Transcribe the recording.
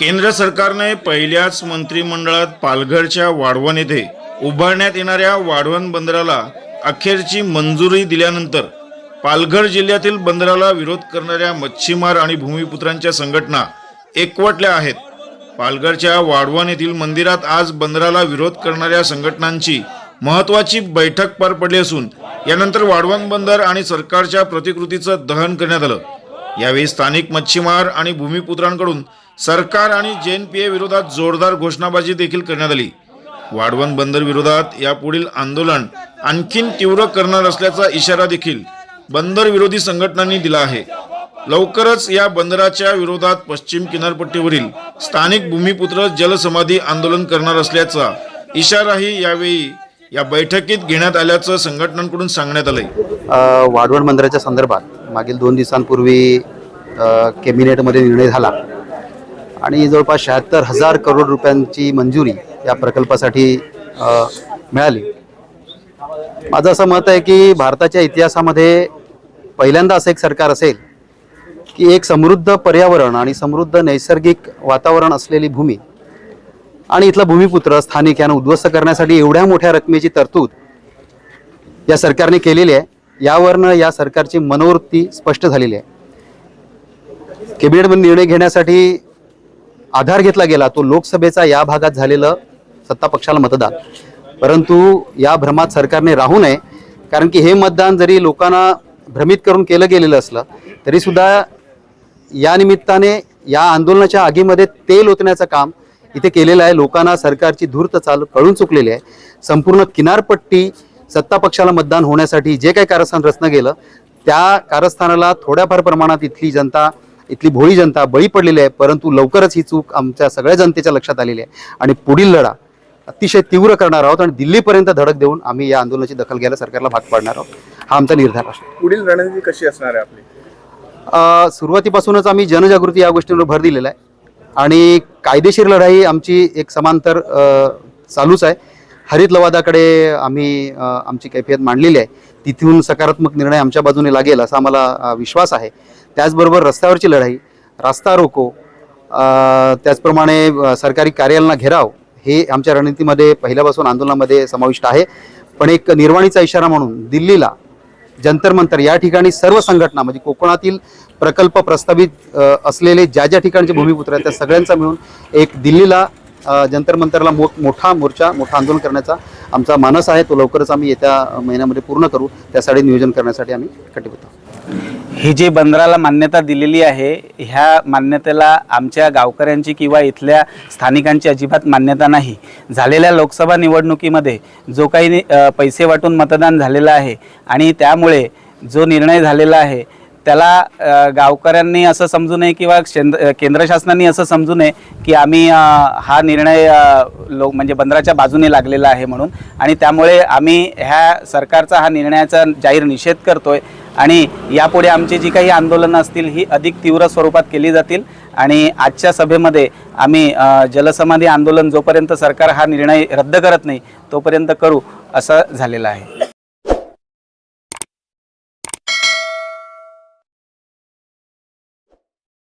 केंद्र सरकारने पहिल्याच मंत्रिमंडळात पालघरच्या वाढवण येथे उभारण्यात येणाऱ्या वाढवण बंदराला अखेरची मंजुरी दिल्यानंतर पालघर जिल्ह्यातील बंदराला विरोध करणाऱ्या मच्छीमार आणि भूमिपुत्रांच्या संघटना एकवटल्या आहेत. पालघरच्या वाढवण येथील मंदिरात आज बंदराला विरोध करणाऱ्या संघटनांची महत्वाची बैठक पार पडली असून यानंतर वाढवण बंदर आणि सरकारच्या प्रतिकृतीचं दहन करण्यात आलं. यावेळी स्थानिक मच्छीमार आणि भूमिपुत्रांकडून सरकार आणि जेएनपीए विरोधात जोरदार घोषणाबाजी देखील करण्यात आली. वाढवण बंदर विरोधात यापुढील आंदोलन आणखीन तीव्र करणार असल्याचा इशारा देखील बंदर विरोधी संघटनांनी दिला आहे. लवकरच या बंदराच्या विरोधात पश्चिम किनारपट्टीवरील स्थानिक भूमिपुत्र जलसमाधी आंदोलन करणार असल्याचा इशाराही यावेळी या बैठकीत घेण्यात आल्याचं संघटनांकडून सांगण्यात आलंय. वाढवण बंदराच्या संदर्भात मागील दोन दिवसांपूर्वी कॅबिनेटमध्ये निर्णय झाला. आणि जवळपास शहात्तर हजार करोड रुपयांची मंजुरी या प्रकल्पासाठी मिळाली. माझं असं मत आहे की भारताच्या इतिहासामध्ये पहिल्यांदा असं एक सरकार असेल की एक समृद्ध पर्यावरण आणि समृद्ध नैसर्गिक वातावरण असलेली भूमी आणि इथला भूमिपुत्र स्थानिक यांना उद्ध्वस्त करण्यासाठी एवढ्या मोठ्या रकमेची तरतूद या सरकारने केलेली आहे. यावरनं या सरकारची मनोवृत्ती स्पष्ट झालेली आहे. कॅबिनेटमध्ये निर्णय घेण्यासाठी आधार घेतला गेला तो लोकसभेचा या भागात झालेलं सत्ता पक्षाला मतदान. परंतु या भ्रमात सरकारने राहू नये कारण की हे मतदान जरी लोकांना भ्रमित करून केलं गेलेलं असलं तरीसुद्धा या निमित्ताने या आंदोलनाच्या आगीमध्ये तेल ओतण्याचं काम इथे केलेलं आहे. लोकांना सरकारची धूर्त चाल कळून चुकलेली आहे. संपूर्ण किनारपट्टी सत्ता पक्षाला मतदान होण्यासाठी जे काही कारस्थान रचलं गेलं त्या कारस्थानाला थोड्याफार प्रमाणात इथली जनता इथली भोळी जनता बळी पडलेली आहे परंतु लवकरच ही चूक आमच्या सगळ्या जनतेच्या लक्षात आलेली आहे. आणि पुढील लढा अतिशय तीव्र करणार आहोत आणि दिल्लीपर्यंत धडक देऊन आम्ही या आंदोलनाची दखल घ्यायला सरकारला भाग पाडणार आहोत. हा आमचा निर्धार आहे. पुढील रणनीती कशी असणार आहे आपली? सुरुवातीपासूनच आम्ही जनजागृती या गोष्टींवर भर दिलेला आहे. आणि कायदेशीर लढाई आमची एक समांतर चालूच आहे. हरित लवादाकडे आम्ही आमची कैफियत मांडलेली आहे. तिथून सकारात्मक निर्णय आमच्या बाजूने लागेल असा आम्हाला विश्वास आहे. त्याचबरोबर रस्त्यावरची लढाई रास्ता रोको त्याचप्रमाणे सरकारी कार्यालयांना घेराव हे आमच्या रणनीतीमध्ये पहिल्यापासून आंदोलनामध्ये समाविष्ट आहे. पण एक निर्वाणीचा इशारा म्हणून दिल्लीला जंतर मंतर या ठिकाणी सर्व संघटना म्हणजे कोकणातील प्रकल्प प्रस्तावित असलेले ज्या ज्या ठिकाणचे भूमिपुत्र आहेत त्या सगळ्यांचा मिळून एक दिल्लीला जंतर मंतरला मो मोठा मोर्चा मोठा आंदोलन करण्याचा आमचा मानस आहे तो लवकरच आम्ही येत्या महिन्यामध्ये पूर्ण करू त्यासाठी नियोजन करण्यासाठी आम्ही कटिबद्ध आहोत. ही जी बंदराला मान्यता दिलेली आहे ह्या मान्यतेला आमच्या गावकऱ्यांची किंवा इथल्या स्थानिकांची अजिबात मान्यता नाही झालेल्या लोकसभा निवडणुकीमध्ये जो काही नि- पैसे वाटून मतदान झालेलं आहे आणि त्यामुळे जो निर्णय झालेला आहे त्याला गावकऱ्यांनी असं समजू नये किंवा केंद्र शासनाने असं समजू नये की आम्ही हा निर्णय लोक म्हणजे बंदराच्या बाजूने लागलेला आहे म्हणून. आणि त्यामुळे आम्ही ह्या सरकारचा हा निर्णयाचा जाहीर निषेध करतोय. आणि यापुढे आमची जी काही आंदोलनं असतील ही अधिक तीव्र स्वरूपात केली जातील. आणि आजच्या सभेमध्ये आम्ही जलसमाधी आंदोलन जोपर्यंत सरकार हा निर्णय रद्द करत नाही तोपर्यंत करू असं झालेलं आहे.